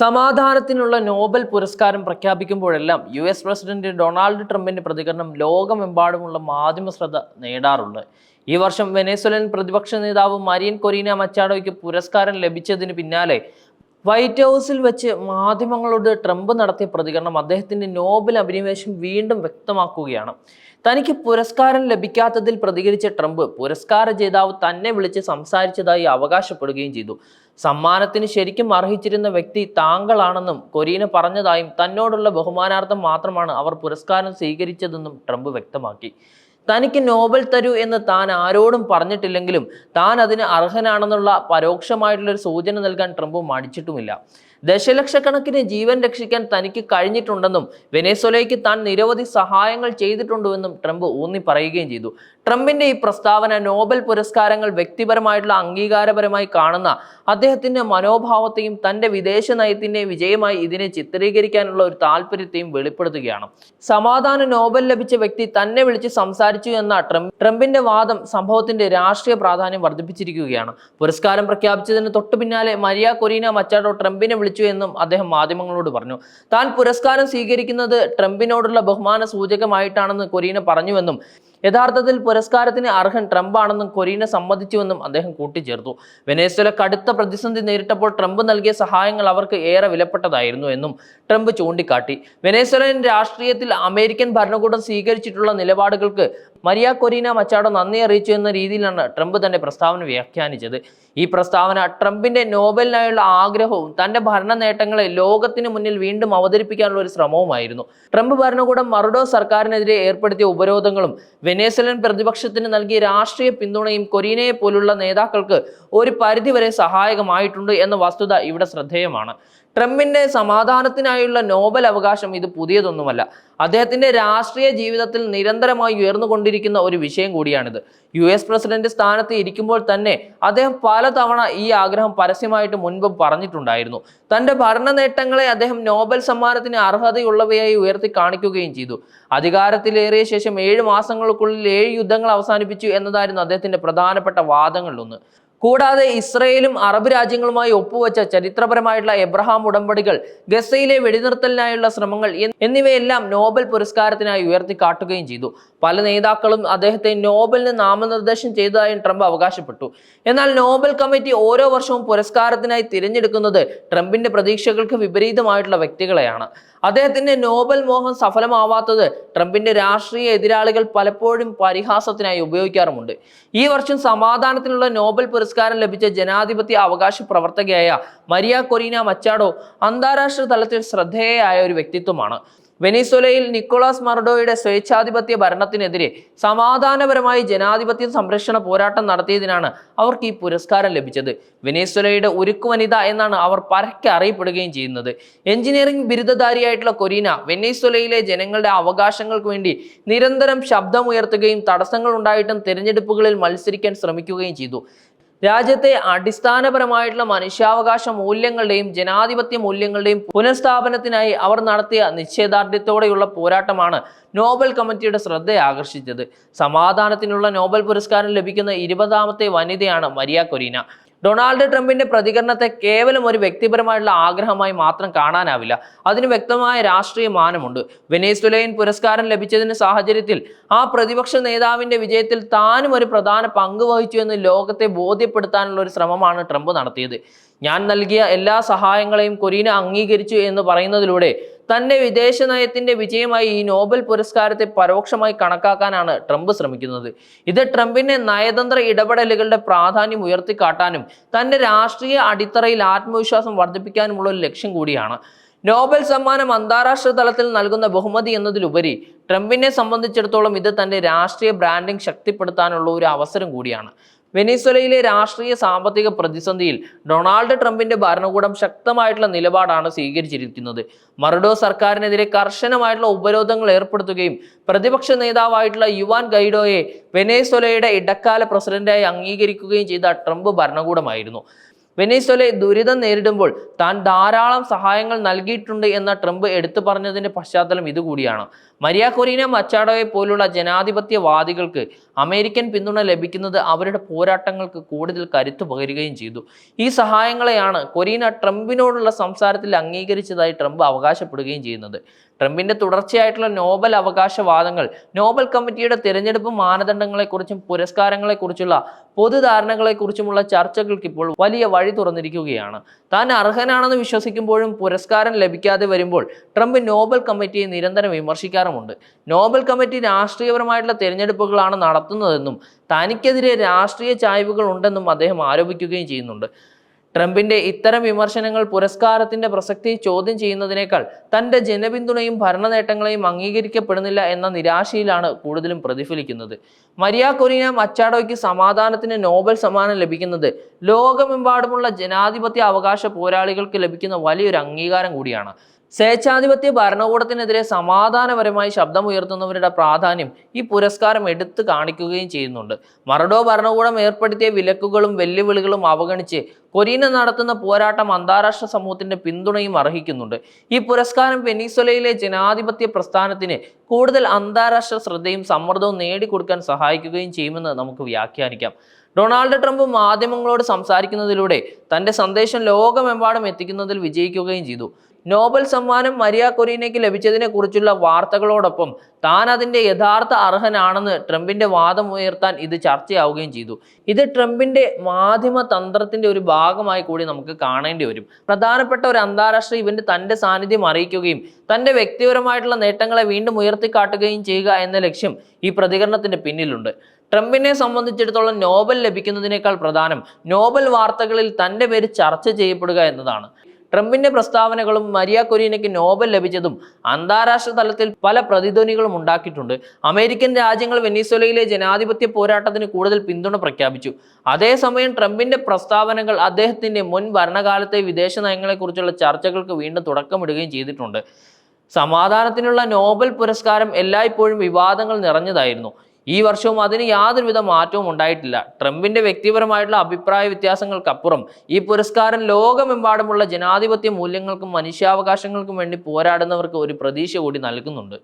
സമാധാനത്തിനുള്ള Nobel പുരസ്കാരം പ്രഖ്യാപിക്കുമ്പോഴെല്ലാം U S president Donald ട്രംപിന്റെ പ്രതികരണം ലോകമെമ്പാടുമുള്ള മാധ്യമ ശ്രദ്ധ നേടാറുണ്ട്. ഈ വർഷം വെനേസ്വലൻ പ്രതിപക്ഷ നേതാവ് മരിയൻ കൊറീന മച്ചാഡോയ്ക്ക് പുരസ്കാരം ലഭിച്ചതിന് പിന്നാലെ വൈറ്റ് ഹൗസിൽ വെച്ച് മാധ്യമങ്ങളോട് ട്രംപ് നടത്തിയ പ്രതികരണം അദ്ദേഹത്തിന്റെ നോബൽ അഭിനിവേശം വീണ്ടും വ്യക്തമാക്കുകയാണ്. തനിക്ക് പുരസ്കാരം ലഭിക്കാത്തതിൽ പ്രതികരിച്ച ട്രംപ് പുരസ്കാര ജേതാവ് തന്നെ വിളിച്ച് സംസാരിച്ചതായി അവകാശപ്പെടുകയും ചെയ്തു. സമ്മാനത്തിന് ശരിക്കും അർഹിച്ചിരുന്ന വ്യക്തി താങ്കളാണെന്നും കൊരീന പറഞ്ഞതായും തന്നോടുള്ള ബഹുമാനാർത്ഥം മാത്രമാണ് അവർ പുരസ്കാരം സ്വീകരിച്ചതെന്നും ട്രംപ് വ്യക്തമാക്കി. തനിക്ക് നോബൽ തരൂ എന്ന് താൻ ആരോടും പറഞ്ഞിട്ടില്ലെങ്കിലും താൻ അതിന് അർഹനാണെന്നുള്ള പരോക്ഷമായിട്ടുള്ള ഒരു സൂചന നൽകാൻ ട്രംപ് മടിച്ചിട്ടുമില്ല. ദശലക്ഷക്കണക്കിന് ജീവൻ രക്ഷിക്കാൻ തനിക്ക് കഴിഞ്ഞിട്ടുണ്ടെന്നും വെനേസ്വലയ്ക്ക് താൻ നിരവധി സഹായങ്ങൾ ചെയ്തിട്ടുണ്ടെന്നും ട്രംപ് ഊന്നി പറയുകയും ചെയ്തു. ട്രംപിന്റെ ഈ പ്രസ്താവന നോബൽ പുരസ്കാരങ്ങൾ വ്യക്തിപരമായിട്ടുള്ള അംഗീകാരപരമായി കാണുന്ന അദ്ദേഹത്തിന്റെ മനോഭാവത്തെയും തന്റെ വിദേശ നയത്തിന്റെ വിജയമായി ഇതിനെ ചിത്രീകരിക്കാനുള്ള ഒരു താല്പര്യത്തെയും വെളിപ്പെടുത്തുകയാണ്. സമാധാന നോബൽ ലഭിച്ച വ്യക്തി തന്നെ വിളിച്ച് സംസാരിച്ചു എന്ന ട്രംപ് ട്രംപിന്റെ വാദം സംഭവത്തിന്റെ രാഷ്ട്രീയ പ്രാധാന്യം വർദ്ധിപ്പിച്ചിരിക്കുകയാണ്. പുരസ്കാരം പ്രഖ്യാപിച്ചതിന് തൊട്ടു പിന്നാലെ മരിയ കൊരീന മച്ചാഡോ ട്രംപിനെ വിളിച്ചു എന്നും അദ്ദേഹം മാധ്യമങ്ങളോട് പറഞ്ഞു. താൻ പുരസ്കാരം സ്വീകരിക്കുന്നത് ട്രംപിനോടുള്ള ബഹുമാന സൂചകമായിട്ടാണെന്ന് കൊരീന പറഞ്ഞുവെന്നും യഥാർത്ഥത്തിൽ പുരസ്കാരത്തിന് അർഹൻ ട്രംപാണെന്നും കൊരീന സമ്മതിച്ചുവെന്നും അദ്ദേഹം കൂട്ടിച്ചേർത്തു. വെനേസ്വല കടുത്ത പ്രതിസന്ധി നേരിട്ടപ്പോൾ ട്രംപ് നൽകിയ സഹായങ്ങൾ അവർക്ക് ഏറെ വിലപ്പെട്ടതായിരുന്നു എന്നും ട്രംപ് ചൂണ്ടിക്കാട്ടി. വെനേസ്വലൻ രാഷ്ട്രീയത്തിൽ അമേരിക്കൻ ഭരണകൂടം സ്വീകരിച്ചിട്ടുള്ള നിലപാടുകൾക്ക് മരിയ കൊരീന മച്ചാഡോ നന്ദി അറിയിച്ചു എന്ന രീതിയിലാണ് ട്രംപ് തന്റെ പ്രസ്താവന വ്യാഖ്യാനിച്ചത്. ഈ പ്രസ്താവന ട്രംപിന്റെ നോബലിനായുള്ള ആഗ്രഹവും തന്റെ ഭരണ നേട്ടങ്ങളെ ലോകത്തിന് മുന്നിൽ വീണ്ടും അവതരിപ്പിക്കാനുള്ള ഒരു ശ്രമവുമായിരുന്നു. ട്രംപ് ഭരണകൂടം മറുഡോ സർക്കാരിനെതിരെ ഏർപ്പെടുത്തിയ ഉപരോധങ്ങളും വെനേസലൻ പ്രതിപക്ഷത്തിന് നൽകിയ രാഷ്ട്രീയ പിന്തുണയും കൊരീനയെ പോലുള്ള നേതാക്കൾക്ക് ഒരു പരിധിവരെ സഹായകമായിട്ടുണ്ട് എന്ന വസ്തുത ഇവിടെ ശ്രദ്ധേയമാണ്. ട്രംപിന്റെ സമാധാനത്തിനായുള്ള നോബൽ അവകാശം ഇത് പുതിയതൊന്നുമല്ല. അദ്ദേഹത്തിന്റെ രാഷ്ട്രീയ ജീവിതത്തിൽ നിരന്തരമായി ഉയർന്നുകൊണ്ടിരിക്കുന്ന ഒരു വിഷയം കൂടിയാണിത്. യു എസ് പ്രസിഡന്റ് സ്ഥാനത്ത് ഇരിക്കുമ്പോൾ തന്നെ അദ്ദേഹം പലതവണ ഈ ആഗ്രഹം പരസ്യമായിട്ട് മുൻപ് പറഞ്ഞിട്ടുണ്ടായിരുന്നു. തന്റെ ഭരണ നേട്ടങ്ങളെ അദ്ദേഹം നോബൽ സമ്മാനത്തിന് അർഹതയുള്ളവയായി ഉയർത്തി കാണിക്കുകയും ചെയ്തു. അധികാരത്തിലേറിയ ശേഷം ഏഴ് മാസങ്ങൾക്കുള്ളിൽ ഏഴ് യുദ്ധങ്ങൾ അവസാനിപ്പിച്ചു എന്നതായിരുന്നു അദ്ദേഹത്തിന്റെ പ്രധാനപ്പെട്ട വാദങ്ങളിലൊന്ന്. കൂടാതെ ഇസ്രയേലും അറബ് രാജ്യങ്ങളുമായി ഒപ്പുവെച്ച ചരിത്രപരമായിട്ടുള്ള എബ്രഹാം ഉടമ്പടികൾ ഗസയിലെ വെടിനിർത്തലിനായുള്ള ശ്രമങ്ങൾ എന്നിവയെല്ലാം നോബൽ പുരസ്കാരത്തിനായി ഉയർത്തിക്കാട്ടുകയും ചെയ്തു. പല നേതാക്കളും അദ്ദേഹത്തെ നോബലിന് നാമനിർദ്ദേശം ചെയ്തതായും ട്രംപ് അവകാശപ്പെട്ടു. എന്നാൽ നോബൽ കമ്മിറ്റി ഓരോ വർഷവും പുരസ്കാരത്തിനായി തിരഞ്ഞെടുക്കുന്നത് ട്രംപിന്റെ പ്രതീക്ഷകൾക്ക് വിപരീതമായിട്ടുള്ള വ്യക്തികളെയാണ്. അദ്ദേഹത്തിന്റെ നോബൽ മോഹം സഫലമാവാത്തത് ട്രംപിന്റെ രാഷ്ട്രീയ എതിരാളികൾ പലപ്പോഴും പരിഹാസത്തിനായി ഉപയോഗിക്കാറുമുണ്ട്. ഈ വർഷം സമാധാനത്തിനുള്ള നോബൽ പുരസ്കാരം ലഭിച്ച ജനാധിപത്യ അവകാശ പ്രവർത്തകയായ മരിയ കൊറീന മച്ചാഡോ അന്താരാഷ്ട്ര തലത്തിൽ ശ്രദ്ധേയയായ ഒരു വ്യക്തിത്വമാണ്. വെനിസ്വലയിൽ നിക്കോളാസ് മർഡോയുടെ സ്വേച്ഛാധിപത്യ ഭരണത്തിനെതിരെ സമാധാനപരമായി ജനാധിപത്യ സംരക്ഷണ പോരാട്ടം നടത്തിയതിനാണ് അവർക്ക് ഈ പുരസ്കാരം ലഭിച്ചത്. വെനിസ്വലയുടെ ഉരുക്കു വനിത എന്നാണ് അവർ പരക്കെ അറിയപ്പെടുകയും ചെയ്യുന്നത്. എഞ്ചിനീയറിംഗ് ബിരുദധാരിയായിട്ടുള്ള കൊരീന വെനിസ്വലയിലെ ജനങ്ങളുടെ അവകാശങ്ങൾക്ക് വേണ്ടി നിരന്തരം ശബ്ദമുയർത്തുകയും തടസ്സങ്ങൾ ഉണ്ടായിട്ടും തിരഞ്ഞെടുപ്പുകളിൽ മത്സരിക്കാൻ ശ്രമിക്കുകയും ചെയ്തു. രാജ്യത്തെ അടിസ്ഥാനപരമായിട്ടുള്ള മനുഷ്യാവകാശ മൂല്യങ്ങളുടെയും ജനാധിപത്യ മൂല്യങ്ങളുടെയും പുനഃസ്ഥാപനത്തിനായി അവർ നടത്തിയ നിശ്ചയദാർഢ്യത്തോടെയുള്ള പോരാട്ടമാണ് നോബൽ കമ്മിറ്റിയുടെ ശ്രദ്ധ ആകർഷിച്ചത് സമാധാനത്തിനുള്ള നോബൽ പുരസ്കാരം ലഭിക്കുന്ന ഇരുപതാമത്തെ വനിതയാണ് മരിയ കൊരീന. ഡൊണാൾഡ് ട്രംപിന്റെ പ്രതികരണത്തെ കേവലം ഒരു വ്യക്തിപരമായിട്ടുള്ള ആഗ്രഹമായി മാത്രം കാണാനാവില്ല. അതിന് വ്യക്തമായ രാഷ്ട്രീയ മാനമുണ്ട്. വെനേസ്വലയൻ പുരസ്കാരം ലഭിച്ചതിന് സാഹചര്യത്തിൽ ആ പ്രതിപക്ഷ നേതാവിന്റെ വിജയത്തിൽ താനും ഒരു പ്രധാന പങ്ക് വഹിച്ചു എന്ന് ലോകത്തെ ബോധ്യപ്പെടുത്താനുള്ള ഒരു ശ്രമമാണ് ട്രംപ് നടത്തിയത്. ഞാൻ നൽകിയ എല്ലാ സഹായങ്ങളെയും കൊരീന അംഗീകരിച്ചു എന്ന് പറയുന്നതിലൂടെ തന്റെ വിദേശ നയത്തിന്റെ വിജയമായി ഈ നോബൽ പുരസ്കാരത്തെ പരോക്ഷമായി കണക്കാക്കാനാണ് ട്രംപ് ശ്രമിക്കുന്നത്. ഇത് ട്രംപിന്റെ നയതന്ത്ര ഇടപെടലുകളുടെ പ്രാധാന്യം ഉയർത്തിക്കാട്ടാനും തന്റെ രാഷ്ട്രീയ അടിത്തറയിൽ ആത്മവിശ്വാസം വർദ്ധിപ്പിക്കാനുമുള്ള ഒരു ലക്ഷ്യം കൂടിയാണ്. നോബൽ സമ്മാനം അന്താരാഷ്ട്ര തലത്തിൽ നൽകുന്ന ബഹുമതി എന്നതിലുപരി ട്രംപിനെ സംബന്ധിച്ചിടത്തോളം ഇത് തന്റെ രാഷ്ട്രീയ ബ്രാൻഡിംഗ് ശക്തിപ്പെടുത്താനുള്ള ഒരു അവസരം കൂടിയാണ്. വെനീസ്വലയിലെ രാഷ്ട്രീയ സാമ്പത്തിക പ്രതിസന്ധിയിൽ ഡൊണാൾഡ് ട്രംപിന്റെ ഭരണകൂടം ശക്തമായിട്ടുള്ള നിലപാടാണ് സ്വീകരിച്ചിരിക്കുന്നത്. മറുഡോ സർക്കാരിനെതിരെ കർശനമായിട്ടുള്ള ഉപരോധങ്ങൾ ഏർപ്പെടുത്തുകയും പ്രതിപക്ഷ നേതാവായിട്ടുള്ള യുവാൻ ഗൈഡോയെ വെനേസ്വലയുടെ ഇടക്കാല പ്രസിഡന്റായി അംഗീകരിക്കുകയും ചെയ്ത ട്രംപ് ഭരണകൂടമായിരുന്നു. വെനീസ്വലെ ദുരിതം നേരിടുമ്പോൾ താൻ ധാരാളം സഹായങ്ങൾ നൽകിയിട്ടുണ്ട് എന്ന ട്രംപ് എടുത്തു പറഞ്ഞതിന്റെ പശ്ചാത്തലം ഇതുകൂടിയാണ്. മരിയ കൊറീന മച്ചാഡോയെ പോലുള്ള ജനാധിപത്യവാദികൾക്ക് അമേരിക്കൻ പിന്തുണ ലഭിക്കുന്നത് അവരുടെ പോരാട്ടങ്ങൾക്ക് കൂടുതൽ കരുത്തു പകരുകയും ചെയ്തു. ഈ സഹായങ്ങളെയാണ് കൊറീന ട്രംപിനോടുള്ള സംസാരത്തിൽ അംഗീകരിച്ചതായി ട്രംപ് അവകാശപ്പെടുകയും ചെയ്യുന്നത്. ട്രംപിന്റെ തുടർച്ചയായിട്ടുള്ള നോബൽ അവകാശവാദങ്ങൾ നോബൽ കമ്മിറ്റിയുടെ തിരഞ്ഞെടുപ്പ് മാനദണ്ഡങ്ങളെക്കുറിച്ചും പുരസ്കാരങ്ങളെക്കുറിച്ചുള്ള പൊതുധാരണകളെക്കുറിച്ചുമുള്ള ചർച്ചകൾക്ക് ഇപ്പോൾ വലിയ വഴി തുറന്നിരിക്കുകയാണ്. താൻ അർഹനാണെന്ന് വിശ്വസിക്കുമ്പോഴും പുരസ്കാരം ലഭിക്കാതെ വരുമ്പോൾ ട്രംപ് നോബൽ കമ്മിറ്റിയെ നിരന്തരം വിമർശിക്കാറുമുണ്ട്. നോബൽ കമ്മിറ്റി രാഷ്ട്രീയപരമായിട്ടുള്ള തിരഞ്ഞെടുപ്പുകളാണ് നടത്തുന്നതെന്നും തനിക്കെതിരെ രാഷ്ട്രീയ ചായ്വുകൾ ഉണ്ടെന്നും അദ്ദേഹം ആരോപിക്കുകയും ചെയ്യുന്നുണ്ട്. ട്രംപിന്റെ ഇത്തരം വിമർശനങ്ങൾ പുരസ്കാരത്തിന്റെ പ്രസക്തി ചോദ്യം ചെയ്യുന്നതിനേക്കാൾ തന്റെ ജനപിന്തുണയും ഭരണ നേട്ടങ്ങളെയും അംഗീകരിക്കപ്പെടുന്നില്ല എന്ന നിരാശയിലാണ് കൂടുതലും പ്രതിഫലിക്കുന്നത്. മരിയ കൊരീന മച്ചാഡോയ്ക്ക് സമാധാനത്തിന് നോബൽ സമ്മാനം ലഭിക്കുന്നത് ലോകമെമ്പാടുമുള്ള ജനാധിപത്യ അവകാശ പോരാളികൾക്ക് ലഭിക്കുന്ന വലിയൊരു അംഗീകാരം കൂടിയാണ്. സ്വേച്ഛാധിപത്യ ഭരണകൂടത്തിനെതിരെ സമാധാനപരമായി ശബ്ദമുയർത്തുന്നവരുടെ പ്രാധാന്യം ഈ പുരസ്കാരം എടുത്തു കാണിക്കുകയും ചെയ്യുന്നുണ്ട്. മറഡോ ഭരണകൂടം ഏർപ്പെടുത്തിയ വിലക്കുകളും വെല്ലുവിളികളും അവഗണിച്ച് കൊരീന നടത്തുന്ന പോരാട്ടം അന്താരാഷ്ട്ര സമൂഹത്തിന്റെ പിന്തുണയും അർഹിക്കുന്നുണ്ട്. ഈ പുരസ്കാരം വെനീസ്വലയിലെ ജനാധിപത്യ പ്രസ്ഥാനത്തിന് കൂടുതൽ അന്താരാഷ്ട്ര ശ്രദ്ധയും സമ്മർദ്ദവും നേടിക്കൊടുക്കാൻ സഹായിക്കുകയും ചെയ്യുമെന്ന് നമുക്ക് വ്യാഖ്യാനിക്കാം. ഡൊണാൾഡ് ട്രംപ് മാധ്യമങ്ങളോട് സംസാരിക്കുന്നതിലൂടെ തന്റെ സന്ദേശം ലോകമെമ്പാടും എത്തിക്കുന്നതിൽ വിജയിക്കുകയും ചെയ്തു. നോബൽ സമ്മാനം മരിയ കൊറീനയ്ക്ക് ലഭിച്ചതിനെ കുറിച്ചുള്ള വാർത്തകളോടൊപ്പം താൻ അതിന്റെ യഥാർത്ഥ അർഹനാണെന്ന് ട്രംപിന്റെ വാദം ഉയർത്താൻ ഇത് ചർച്ചയാവുകയും ചെയ്തു. ഇത് ട്രംപിന്റെ മാധ്യമ തന്ത്രത്തിന്റെ ഒരു ഭാഗമായി കൂടി നമുക്ക് കാണേണ്ടി വരും. പ്രധാനപ്പെട്ട ഒരു അന്താരാഷ്ട്ര ഇവന്റ് തന്റെ സാന്നിധ്യം അറിയിക്കുകയും തന്റെ വ്യക്തിപരമായിട്ടുള്ള നേട്ടങ്ങളെ വീണ്ടും ഉയർത്തിക്കാട്ടുകയും ചെയ്യുക എന്ന ലക്ഷ്യം ഈ പ്രതികരണത്തിന്റെ പിന്നിലുണ്ട്. ട്രംപിനെ സംബന്ധിച്ചിടത്തോളം നോബൽ ലഭിക്കുന്നതിനേക്കാൾ പ്രധാനം നോബൽ വാർത്തകളിൽ തന്റെ പേര് ചർച്ച ചെയ്യപ്പെടുക എന്നതാണ്. ട്രംപിന്റെ പ്രസ്താവനകളും മരിയ കൊരീനയ്ക്ക് നോബൽ ലഭിച്ചതും അന്താരാഷ്ട്ര തലത്തിൽ പല പ്രതിധ്വനികളും ഉണ്ടാക്കിയിട്ടുണ്ട്. അമേരിക്കൻ രാജ്യങ്ങൾ വെനീസ്വലയിലെ ജനാധിപത്യ പോരാട്ടത്തിന് കൂടുതൽ പിന്തുണ പ്രഖ്യാപിച്ചു. അതേസമയം ട്രംപിന്റെ പ്രസ്താവനകൾ അദ്ദേഹത്തിന്റെ മുൻ ഭരണകാലത്തെ വിദേശ നയങ്ങളെക്കുറിച്ചുള്ള ചർച്ചകൾക്ക് വീണ്ടും തുടക്കമിടുകയും ചെയ്തിട്ടുണ്ട്. സമാധാനത്തിനുള്ള നോബൽ പുരസ്കാരം എല്ലായ്പ്പോഴും വിവാദങ്ങൾ നിറഞ്ഞതായിരുന്നു. ഈ വർഷവും അതിന് യാതൊരുവിധ മാറ്റവും ഉണ്ടായിട്ടില്ല. ട്രംപിന്റെ വ്യക്തിപരമായിട്ടുള്ള അഭിപ്രായ വ്യത്യാസങ്ങൾക്കപ്പുറം ഈ പുരസ്കാരം ലോകമെമ്പാടുമുള്ള ജനാധിപത്യ മൂല്യങ്ങൾക്കും മനുഷ്യാവകാശങ്ങൾക്കും വേണ്ടി പോരാടുന്നവർക്ക് ഒരു പ്രതീക്ഷ കൂടി നൽകുന്നുണ്ട്.